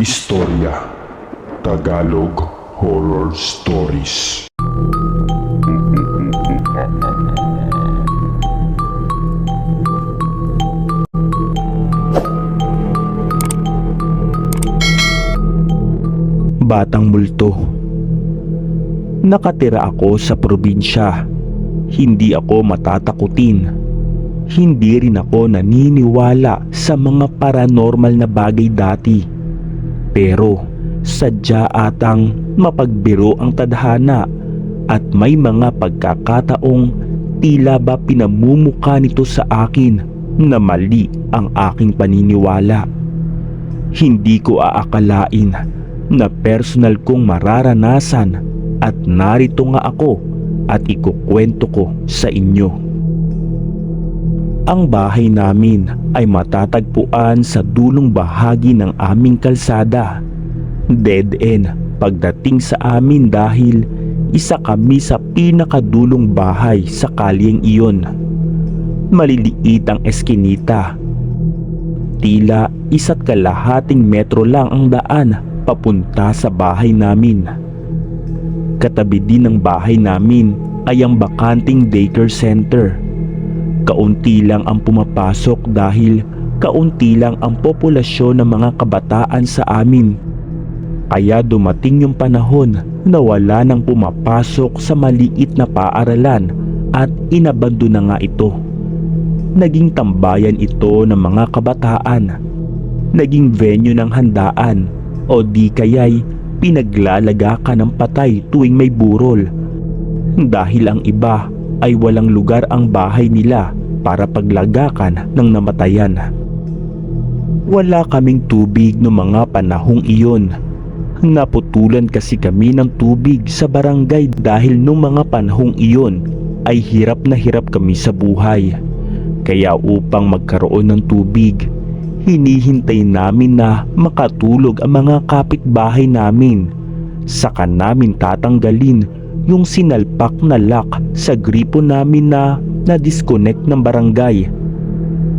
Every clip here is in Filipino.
Istorya Tagalog Horror Stories Batang Multo Nakatira ako sa probinsya. Hindi ako matatakutin. Hindi rin ako naniniwala sa mga paranormal na bagay dati. Pero sadya atang mapagbiro ang tadhana at may mga pagkakataong tila ba pinamumuka nito sa akin na mali ang aking paniniwala. Hindi ko aakalain na personal kong mararanasan at narito nga ako at ikukwento ko sa inyo. Ang bahay namin ay matatagpuan sa dulong bahagi ng aming kalsada. Dead end pagdating sa amin dahil isa kami sa pinakadulong bahay sa kalyeng iyon. Maliliit ang eskinita. Tila isa't kalahating metro lang ang daan papunta sa bahay namin. Katabi din ng bahay namin ay ang bakanting daycare center. Kaunti lang ang pumapasok dahil kaunti lang ang populasyon ng mga kabataan sa amin. Kaya dumating yung panahon na wala nang pumapasok sa maliit na paaralan at inabando na nga ito. Naging tambayan ito ng mga kabataan. Naging venue ng handaan o di kaya'y pinaglalagakan ng patay tuwing may burol. Dahil ang iba ay walang lugar ang bahay nila para paglagakan ng namatayan. Wala kaming tubig no mga panahong iyon. Naputulan kasi kami ng tubig sa barangay dahil nung mga panahong iyon ay hirap na hirap kami sa buhay. Kaya upang magkaroon ng tubig, hinihintay namin na makatulog ang mga kapitbahay namin. Saka namin tatanggalin yung sinalpak na lock sa gripo namin na na-disconnect ng barangay.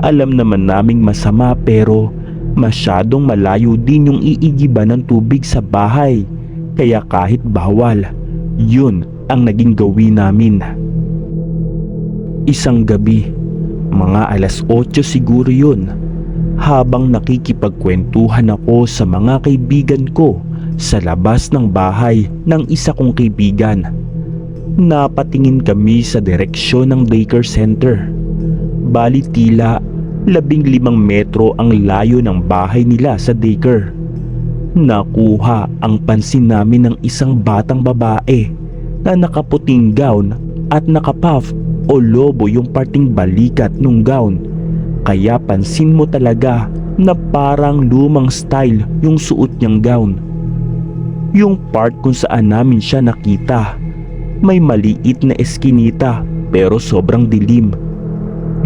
Alam naman naming masama pero masyadong malayo din yung iigiba ng tubig sa bahay. Kaya kahit bawal, yun ang naging gawin namin. Isang gabi, mga alas 8 siguro yun, habang nakikipagkwentuhan ako sa mga kaibigan ko sa labas ng bahay ng isa kong kaibigan. Napatingin kami sa direksyon ng daycare center. Bali tila labing limang metro ang layo ng bahay nila sa daycare. Nakuha ang pansin namin ng isang batang babae na nakaputing gown at nakapuff o lobo yung parting balikat ng gown. Kaya pansin mo talaga na parang lumang style yung suot niyang gown. Yung part kung saan namin siya nakita, may maliit na eskinita pero sobrang dilim.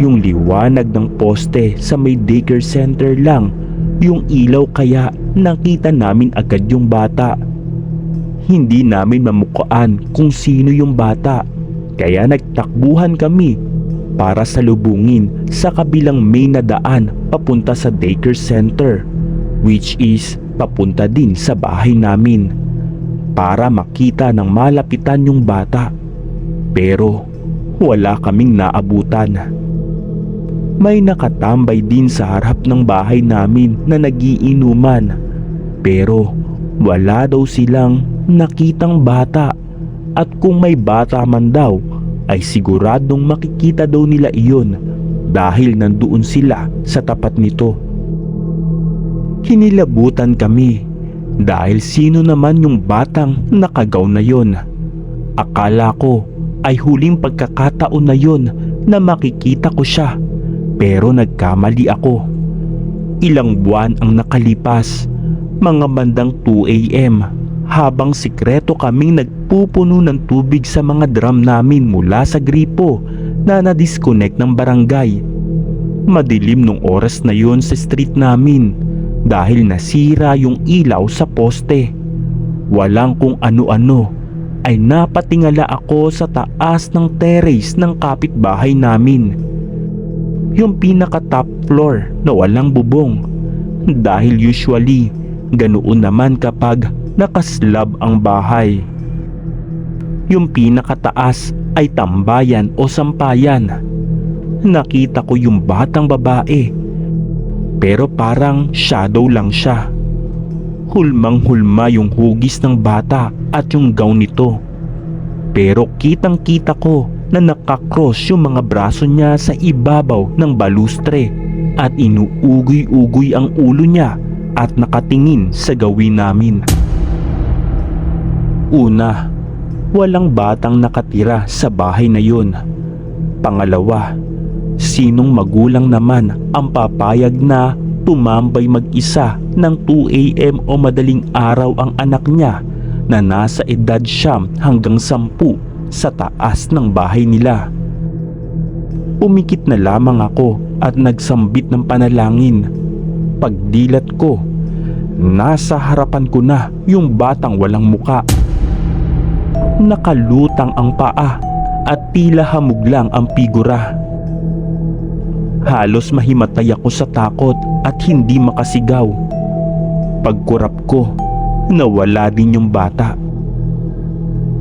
Yung liwanag ng poste sa may daycare center lang, yung ilaw kaya nakita namin agad yung bata. Hindi namin mamukaan kung sino yung bata, kaya nagtakbuhan kami para salubungin sa kabilang main na daan papunta sa daycare center which is papunta din sa bahay namin para makita ng malapitan yung bata. Pero wala kaming naabutan. May nakatambay din sa harap ng bahay namin na nagiinuman pero wala daw silang nakitang bata at kung may bata man daw ay siguradong makikita daw nila iyon dahil nandoon sila sa tapat nito. Kinilabutan kami dahil sino naman yung batang nakagaw na yon. Akala ko ay huling pagkakataon na yon na makikita ko siya pero nagkamali ako. Ilang buwan ang nakalipas, mga bandang 2 a.m. habang sikreto kaming nagpupuno ng tubig sa mga drum namin mula sa gripo na na-disconnect ng barangay. Madilim nung oras na yon sa street namin dahil nasira yung ilaw sa poste. Walang kung ano-ano ay napatingala ako sa taas ng terrace ng kapitbahay namin. Yung pinaka top floor na walang bubong. Dahil usually Ganoon naman kapag nakaslab ang bahay. Yung pinakataas ay tambayan o sampayan. Nakita ko yung batang babae. Pero parang shadow lang siya. Hulmang-hulma yung hugis ng bata at yung gown nito. Pero kitang kita ko na nakakross yung mga braso niya sa ibabaw ng balustre at inuugoy-ugoy ang ulo niya at nakatingin sa gawin namin. Una, walang batang nakatira sa bahay na yun. Pangalawa, sinong magulang naman ang papayag na tumambay mag-isa ng 2am o madaling araw ang anak niya na nasa edad siyam hanggang sampu sa taas ng bahay nila. Umikit na lamang ako at nagsambit ng panalangin. Pagdilat ko, nasa harapan ko na yung batang walang muka. Nakalutang ang paa at tila hamog lang ang figura. Halos mahimatay ako sa takot at hindi makasigaw. Pagkurap ko, nawala din yung bata.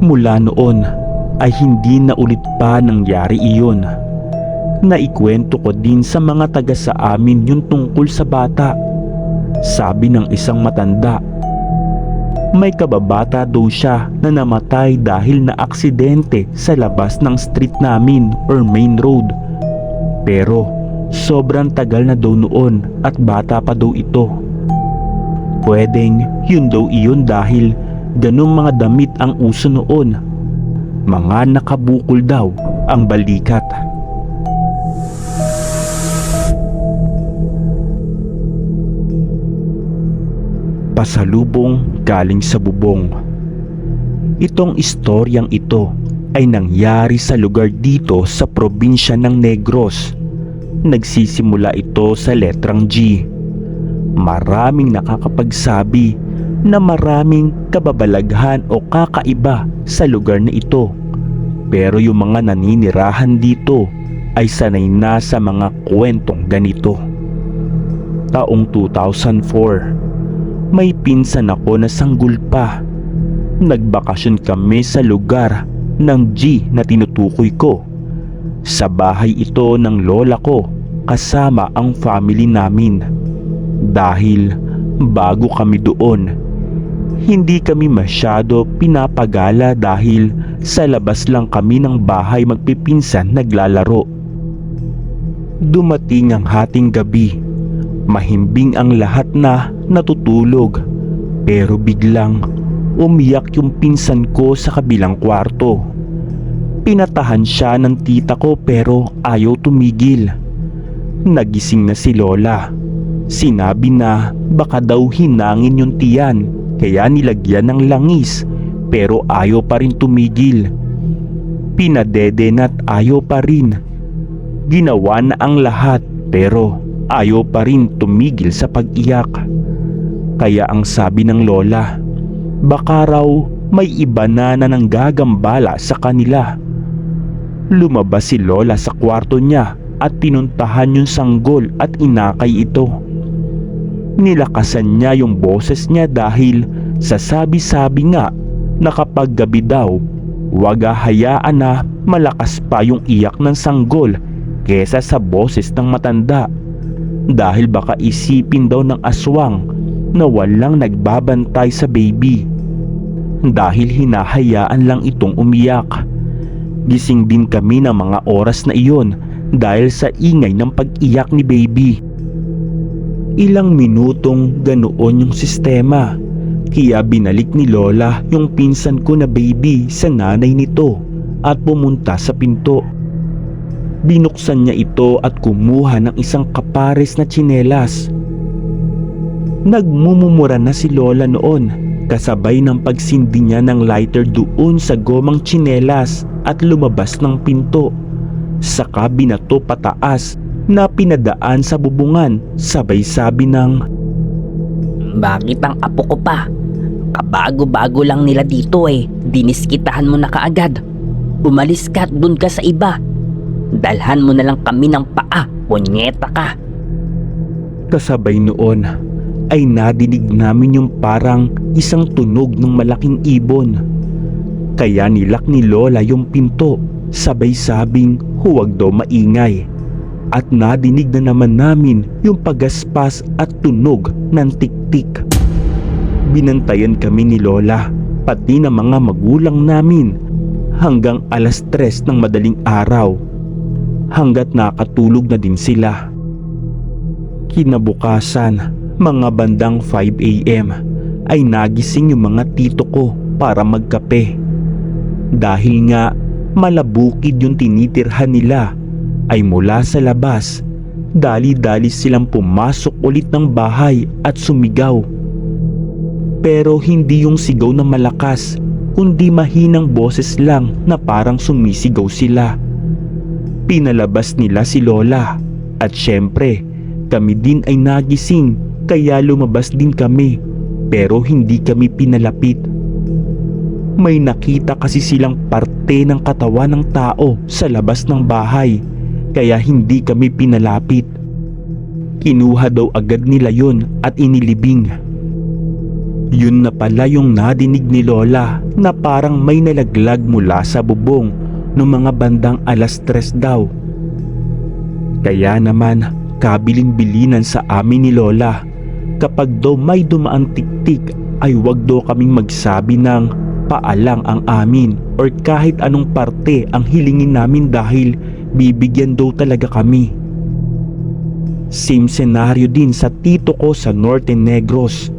Mula noon ay hindi na ulit pa nangyari iyon. Naikwento ko din sa mga taga sa amin yung tungkol sa bata. Sabi ng isang matanda, may kababata daw siya na namatay dahil na aksidente sa labas ng street namin or main road. Pero sobrang tagal na daw noon at bata pa daw ito. Pwedeng yun daw iyon dahil ganung mga damit ang uso noon. Mga nakabukol daw ang balikat. Pasalubong galing sa bubong. Itong istoryang ito ay nangyari sa lugar dito sa probinsya ng Negros. Nagsisimula ito sa letrang G. Maraming nakakapagsabi na maraming kababalaghan o kakaiba sa lugar na ito. Pero yung mga naninirahan dito ay sanay na sa mga kwentong ganito. Taong 2004, may pinsan ako na sanggol pa. Nagbakasyon kami sa lugar ng G na tinutukoy ko. Sa bahay ito ng lola ko kasama ang family namin. Dahil bago kami doon, hindi kami masyado pinapagala dahil sa labas lang kami ng bahay magpipinsan naglalaro. Dumating ang hating gabi. Mahimbing ang lahat na natutulog. Pero biglang umiyak yung pinsan ko sa kabilang kwarto. Pinatahan siya ng tita ko pero ayaw tumigil. Nagising na si Lola. Sinabi na baka daw hinangin yung tiyan kaya nilagyan ng langis pero ayaw pa rin tumigil. Pinadeden at ayaw pa rin. Ginawa na ang lahat pero ayaw pa rin tumigil sa pag-iyak. Kaya ang sabi ng lola, baka raw may iba na na nanggagambala sa kanila. Lumabas si lola sa kwarto niya at pinuntahan yung sanggol at inakay ito. Nilakasan niya yung boses niya dahil sa sabi-sabi nga na kapag gabi daw, wag hayaan na malakas pa yung iyak ng sanggol kesa sa boses ng matanda. Dahil baka isipin daw ng aswang na walang nagbabantay sa baby. Dahil hinahayaan lang itong umiyak. Gising din kami ng mga oras na iyon dahil sa ingay ng pag-iyak ni baby. Ilang minutong ganoon yung sistema. Kaya binalik ni Lola yung pinsan ko na baby sa nanay nito at pumunta sa pinto. Binuksan niya ito at kumuha ng isang kapares na tsinelas. Nagmumumura na si Lola noon kasabay ng pagsindi niya ng lighter doon sa gomang tsinelas at lumabas ng pinto. Saka binato pataas na pinadaan sa bubungan sabay sabi ng Bakit ang apo ko pa? Kabago-bago lang nila dito eh. Diniskitahan mo na kaagad. Umalis ka at dun ka sa iba. Dalhan mo na lang kami ng paa, punyeta ka. kasabay noon ay nadinig namin yung parang isang tunog ng malaking ibon. Kaya nilak ni Lola yung pinto, sabay sabing huwag daw maingay. At nadinig na naman namin yung pagaspas at tunog ng tiktik. Binantayan kami ni Lola, pati ng mga magulang namin hanggang alas tres ng madaling araw hanggat nakatulog na din sila. Kinabukasan, mga bandang 5 a.m. ay nagising yung mga tito ko para magkape. Dahil nga malabukid yung tinitirhan nila ay mula sa labas, dali-dali silang pumasok ulit ng bahay at sumigaw. Pero hindi yung sigaw na malakas, kundi mahinang boses lang na parang sumisigaw sila. Pinalabas nila si Lola at syempre kami din ay nagising kaya lumabas din kami pero hindi kami pinalapit. May nakita kasi silang parte ng katawan ng tao sa labas ng bahay kaya hindi kami pinalapit. Kinuha daw agad nila yon at inilibing. Yun na pala yung nadinig ni Lola na parang may nalaglag mula sa bubong noong mga bandang alas tres daw. Kaya naman kabilin-bilinan sa amin ni Lola kapag daw may dumaang tiktik ay wag daw kaming magsabi ng paalang ang amin or kahit anong parte ang hilingin namin dahil bibigyan daw talaga kami. Same senaryo din sa tito ko sa Norte Negros.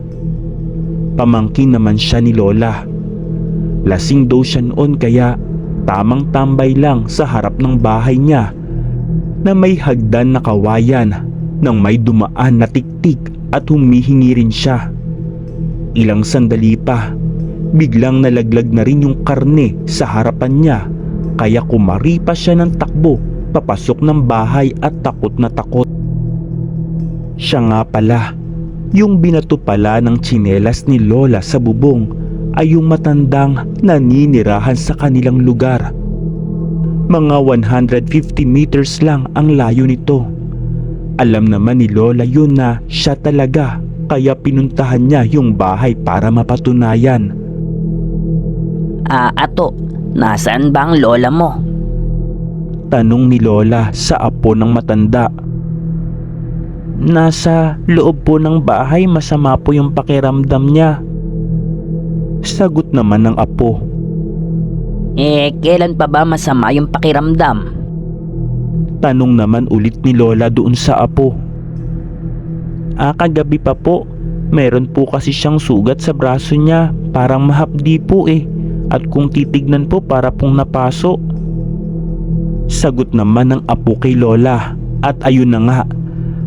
Pamangkin naman siya ni Lola. Lasing daw siya noon kaya tamang tambay lang sa harap ng bahay niya na may hagdan na kawayan nang may dumaan na tiktik at humihingi rin siya. Ilang sandali pa, biglang nalaglag na rin yung karne sa harapan niya kaya kumari pa siya ng takbo papasok ng bahay at takot na takot. Siya nga pala, yung binato pala ng tsinelas ni Lola sa bubong ay yung matandang naninirahan sa kanilang lugar. Mga 150 meters lang ang layo nito. Alam naman ni Lola yun na siya talaga kaya pinuntahan niya yung bahay para mapatunayan. Ah, ato, nasaan ba ang lola mo? Tanong ni Lola sa apo ng matanda. Nasa loob po ng bahay masama po yung pakiramdam niya. Sagot naman ng apo. Eh, kailan pa ba masama yung pakiramdam? Tanong naman ulit ni Lola doon sa apo. Ah, kagabi pa po. Meron po kasi siyang sugat sa braso niya. Parang mahapdi po eh. At kung titignan po para pong napaso. Sagot naman ng apo kay Lola. At ayun na nga.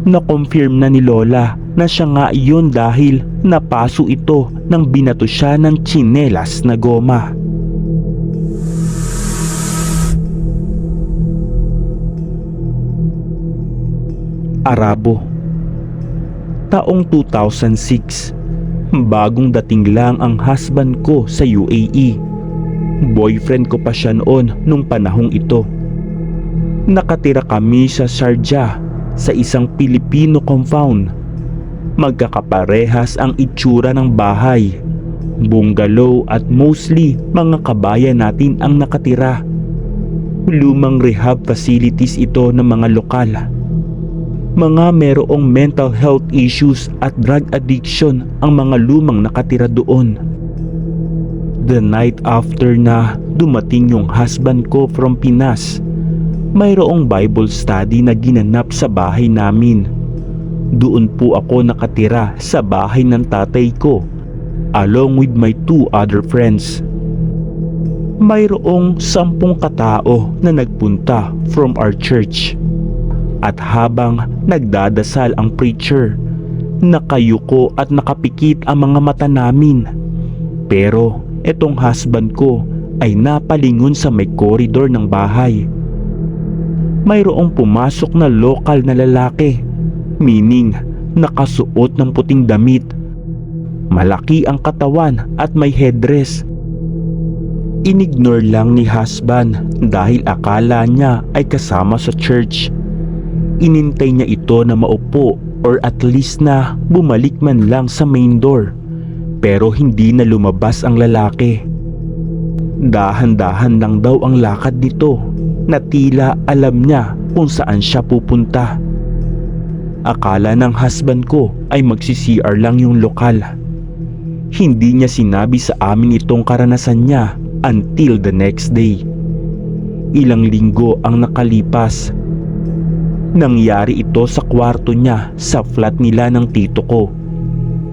Na-confirm na ni Lola na siya nga yun dahil napaso ito nang binato siya ng tsinelas na goma. Arabo Taong 2006 Bagong dating lang ang husband ko sa UAE Boyfriend ko pa siya noon nung panahong ito. Nakatira kami sa Sharjah sa isang Pilipino compound. Magkakaparehas ang itsura ng bahay. Bungalow at mostly mga kabayan natin ang nakatira. Lumang rehab facilities ito ng mga lokal mga merong mental health issues at drug addiction ang mga lumang nakatira doon. The night after na dumating yung husband ko from Pinas, mayroong Bible study na ginanap sa bahay namin. Doon po ako nakatira sa bahay ng tatay ko along with my two other friends. Mayroong sampung katao na nagpunta from our church. At habang nagdadasal ang preacher, nakayuko at nakapikit ang mga mata namin. Pero etong husband ko ay napalingon sa may koridor ng bahay. Mayroong pumasok na lokal na lalaki, meaning nakasuot ng puting damit. Malaki ang katawan at may headdress. Inignore lang ni husband dahil akala niya ay kasama sa church inintay niya ito na maupo or at least na bumalik man lang sa main door. Pero hindi na lumabas ang lalaki. Dahan-dahan lang daw ang lakad nito na tila alam niya kung saan siya pupunta. Akala ng husband ko ay magsi-CR lang yung lokal. Hindi niya sinabi sa amin itong karanasan niya until the next day. Ilang linggo ang nakalipas. Nangyari ito sa kwarto niya sa flat nila ng tito ko.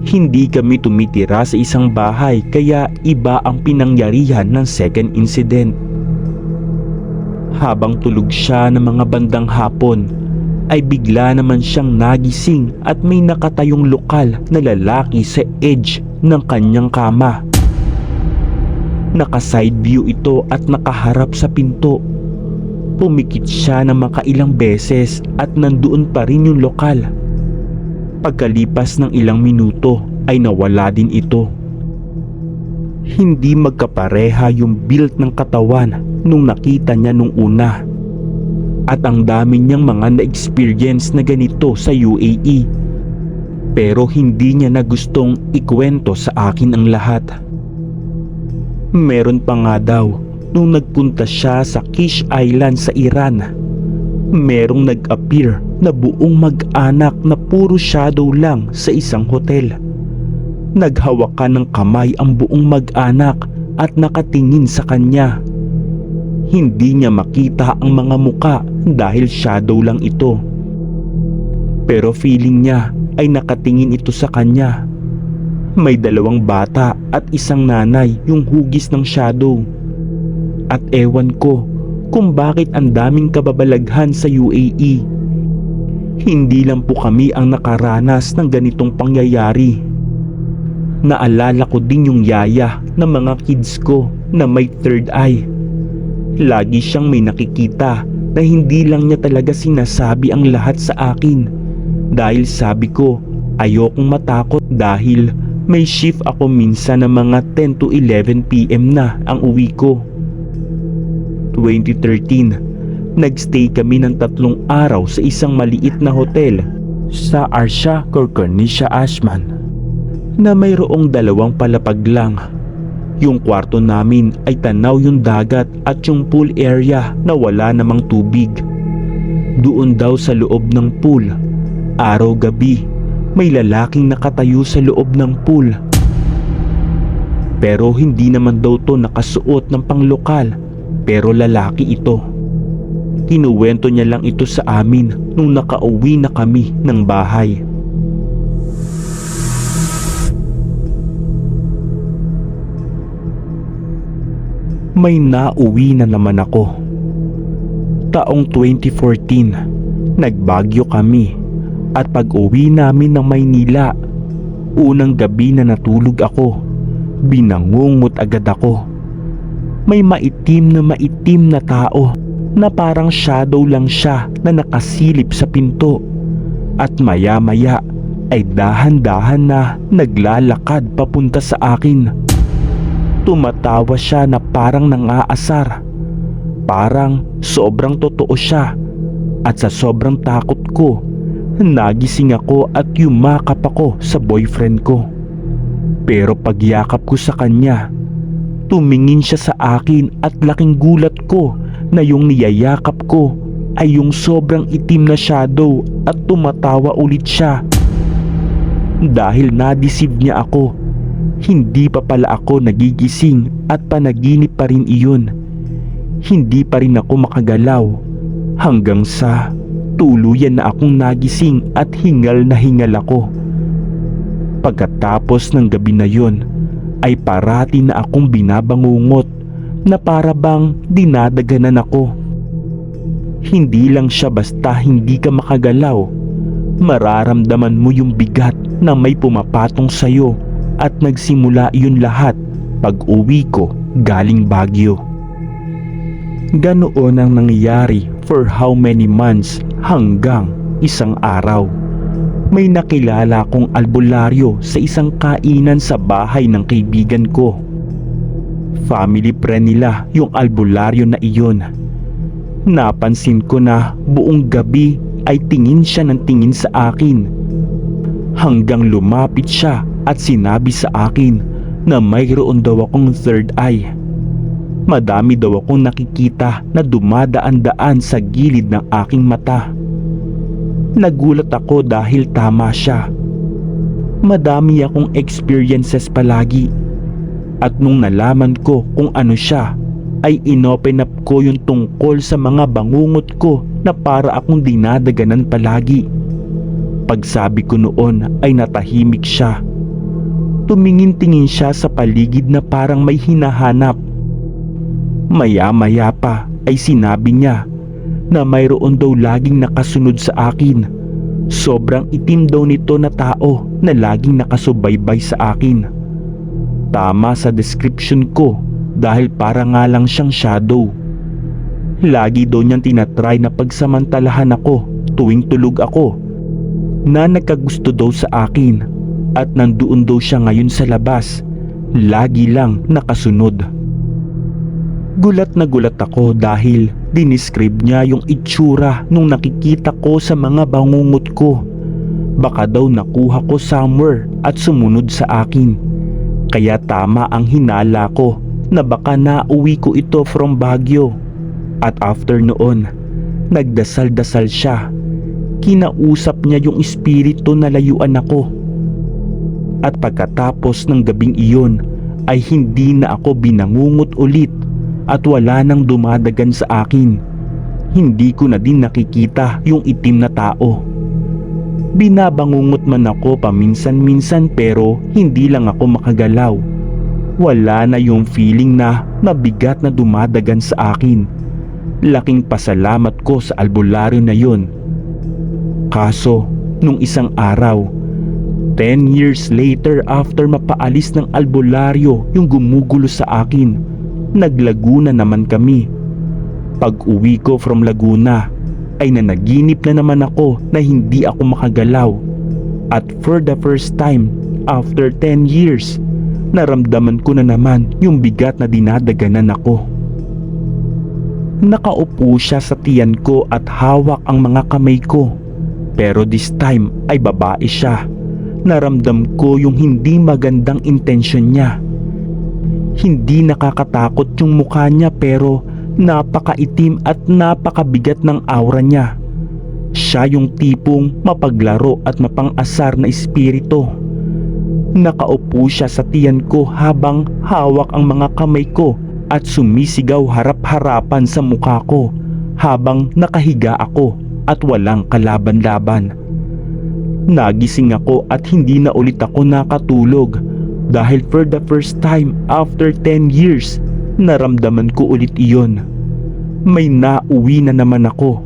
Hindi kami tumitira sa isang bahay kaya iba ang pinangyarihan ng second incident. Habang tulog siya ng mga bandang hapon, ay bigla naman siyang nagising at may nakatayong lokal na lalaki sa edge ng kanyang kama. Naka-side view ito at nakaharap sa pinto. Pumikit siya ng makailang beses at nandoon pa rin yung lokal. Pagkalipas ng ilang minuto ay nawala din ito. Hindi magkapareha yung build ng katawan nung nakita niya nung una. At ang dami niyang mga na-experience na ganito sa UAE. Pero hindi niya na gustong ikwento sa akin ang lahat. Meron pa nga daw nung nagpunta siya sa Kish Island sa Iran. Merong nag-appear na buong mag-anak na puro shadow lang sa isang hotel. Naghawakan ng kamay ang buong mag-anak at nakatingin sa kanya. Hindi niya makita ang mga muka dahil shadow lang ito. Pero feeling niya ay nakatingin ito sa kanya. May dalawang bata at isang nanay yung hugis ng shadow. At ewan ko kung bakit ang daming kababalaghan sa UAE. Hindi lang po kami ang nakaranas ng ganitong pangyayari. Naalala ko din yung yaya ng mga kids ko na may third eye. Lagi siyang may nakikita na hindi lang niya talaga sinasabi ang lahat sa akin. Dahil sabi ko, ayokong matakot dahil may shift ako minsan ng mga 10 to 11 PM na ang uwi ko. 2013, nagstay kami ng tatlong araw sa isang maliit na hotel sa Arsha Corcornicia Ashman na mayroong dalawang palapag lang. Yung kwarto namin ay tanaw yung dagat at yung pool area na wala namang tubig. Doon daw sa loob ng pool, araw-gabi, may lalaking nakatayo sa loob ng pool. Pero hindi naman daw to nakasuot ng panglokal, pero lalaki ito. Kinuwento niya lang ito sa amin nung nakauwi na kami ng bahay. may nauwi na naman ako. Taong 2014, nagbagyo kami at pag uwi namin ng Maynila, unang gabi na natulog ako, binangungot agad ako. May maitim na maitim na tao na parang shadow lang siya na nakasilip sa pinto at maya maya ay dahan-dahan na naglalakad papunta sa akin. Tumatawa siya na parang nangaasar. Parang sobrang totoo siya. At sa sobrang takot ko, nagising ako at yumakap ako sa boyfriend ko. Pero pagyakap ko sa kanya, tumingin siya sa akin at laking gulat ko na yung niyayakap ko ay yung sobrang itim na shadow at tumatawa ulit siya. Dahil na-deceive niya ako hindi pa pala ako nagigising at panaginip pa rin iyon. Hindi pa rin ako makagalaw hanggang sa tuluyan na akong nagising at hingal na hingal ako. Pagkatapos ng gabi na yon ay parati na akong binabangungot na para bang dinadaganan ako. Hindi lang siya basta hindi ka makagalaw. Mararamdaman mo yung bigat na may pumapatong sa'yo at nagsimula yun lahat pag uwi ko galing Baguio. Ganoon ang nangyayari for how many months hanggang isang araw. May nakilala kong albularyo sa isang kainan sa bahay ng kaibigan ko. Family friend nila yung albularyo na iyon. Napansin ko na buong gabi ay tingin siya ng tingin sa akin. Hanggang lumapit siya at sinabi sa akin na mayroon daw akong third eye. Madami daw akong nakikita na dumadaan-daan sa gilid ng aking mata. Nagulat ako dahil tama siya. Madami akong experiences palagi. At nung nalaman ko kung ano siya, ay inopen up ko yung tungkol sa mga bangungot ko na para akong dinadaganan palagi. Pagsabi ko noon ay natahimik siya. Tumingin-tingin siya sa paligid na parang may hinahanap. Maya-maya pa ay sinabi niya na mayroon daw laging nakasunod sa akin. Sobrang itim daw nito na tao na laging nakasubaybay sa akin. Tama sa description ko dahil para nga lang siyang shadow. Lagi daw niyang tinatry na pagsamantalahan ako tuwing tulog ako na nagkagusto daw sa akin at nandoon daw siya ngayon sa labas. Lagi lang nakasunod. Gulat na gulat ako dahil dinescribe niya yung itsura nung nakikita ko sa mga bangungot ko. Baka daw nakuha ko somewhere at sumunod sa akin. Kaya tama ang hinala ko na baka nauwi ko ito from Baguio. At after noon, nagdasal-dasal siya. Kinausap niya yung espiritu na layuan ako. At pagkatapos ng gabing iyon ay hindi na ako binangungot ulit at wala nang dumadagan sa akin. Hindi ko na din nakikita yung itim na tao. Binabangungot man ako paminsan-minsan pero hindi lang ako makagalaw. Wala na yung feeling na mabigat na dumadagan sa akin. Laking pasalamat ko sa albularyo na yun. Kaso, nung isang araw, 10 years later after mapaalis ng albularyo yung gumugulo sa akin, naglaguna naman kami. Pag uwi ko from Laguna, ay nanaginip na naman ako na hindi ako makagalaw. At for the first time, after 10 years, naramdaman ko na naman yung bigat na dinadaganan ako. Nakaupo siya sa tiyan ko at hawak ang mga kamay ko. Pero this time ay babae siya. Naramdam ko yung hindi magandang intensyon niya. Hindi nakakatakot yung mukha niya pero napakaitim at napakabigat ng aura niya. Siya yung tipong mapaglaro at mapang-asar na espiritu. Nakaupo siya sa tiyan ko habang hawak ang mga kamay ko at sumisigaw harap-harapan sa mukha ko habang nakahiga ako at walang kalaban-laban. Nagising ako at hindi na ulit ako nakatulog dahil for the first time after 10 years, naramdaman ko ulit iyon. May nauwi na naman ako.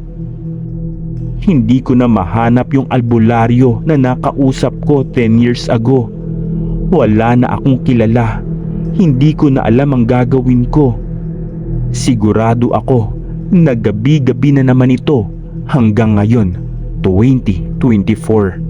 Hindi ko na mahanap yung albularyo na nakausap ko 10 years ago. Wala na akong kilala. Hindi ko na alam ang gagawin ko. Sigurado ako na gabi-gabi na naman ito hanggang ngayon, 2024.